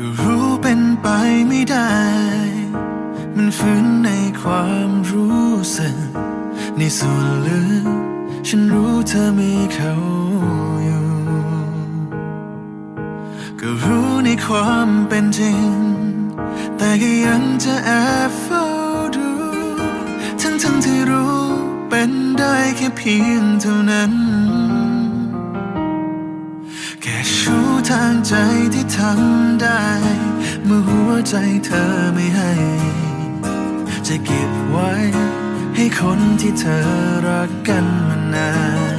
ก็รู้เป็นไปไม่ได้ มันฝืนในความรู้สึก ในส่วนลึก ฉันรู้เธอมีเขาอยู่ ก็รู้ในความเป็นจริง แต่ก็ยังจะแอบเฝ้าดู ทั้งทั้งที่รู้เป็นได้แค่เพียงเท่านั้นางใจที่ทำได้ เมื่อหัวใจเธอไม่ให้ จะเก็บไว้ ให้คนที่เธอรักกันมานาน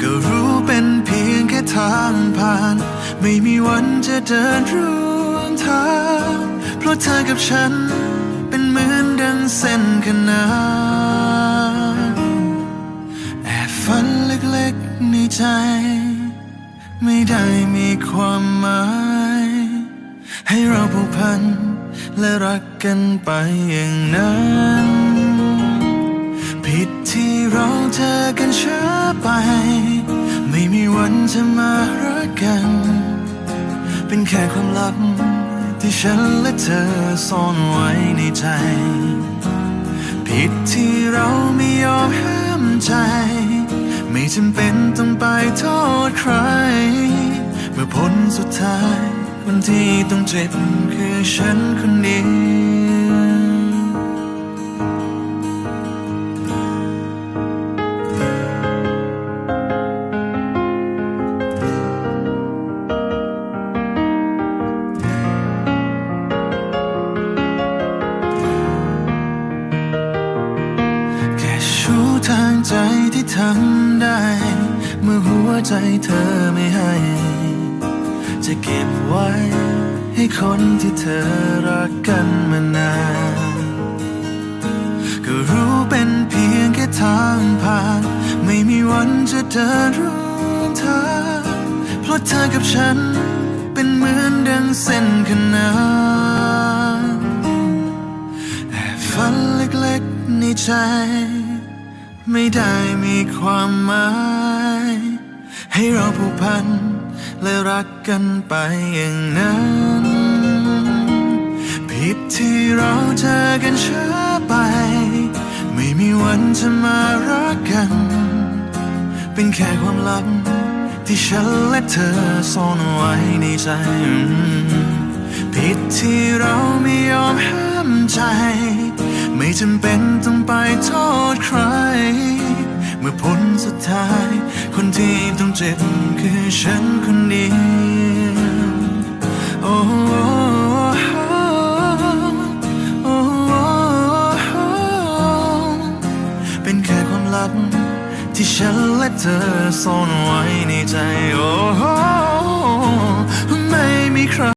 ก็รู้เป็นเพียงแค่ทางผ่าน ไม่มีวันจะเดินร่วมทาง เพราะเธอกับฉัน เป็นเหมือนดังเส้นขนานแอบฝันเล็กๆในใจ ไม่ได้มีความหมาย ให้เราผูกพัน และรักกันไปอย่างนั้น ผิดที่เราเจอกันช้าไป ไม่มีวันจะมารักกัน เป็นแค่ความลับที่ฉันและเธอซ่อนไว้ในใจ ผิดที่เราไม่ยอมห้ามใจ ไม่จำเป็นต้องไปโทษใคร สุดท้ายคนที่ต้องเจ็บคือฉันคนเดียวแค่ชูทางใจที่ทำได้ เมื่อหัวใจเธอไม่ให้ จะเก็บไว้ ให้คนที่เธอรักกันมานาน ก็รู้เป็นเพียงแค่ทางผ่าน ไม่มีวันจะเดินร่วมทางเพราะเธอกับฉัน เป็นเหมือนดังเส้นขนานแอบฝันเล็กๆในใจ ไม่ได้มีความหมาย ให้เราผูกพัน และรักกันไปอย่างนั้น ผิดที่เราเจอกันช้าไป ไม่มีวันจะมารักกัน เป็นแค่ความลับ ที่ฉันและเธอซ่อนไว้ในใจ ผิดที่เราไม่ยอมห้ามใจ ที่ต้องเจ็บคือฉันคนเดียวโอ้โอ้เป็นแค่ความลับที่ฉันและเธอซ่อนไว้ในใจโอ้ไม่มีใคร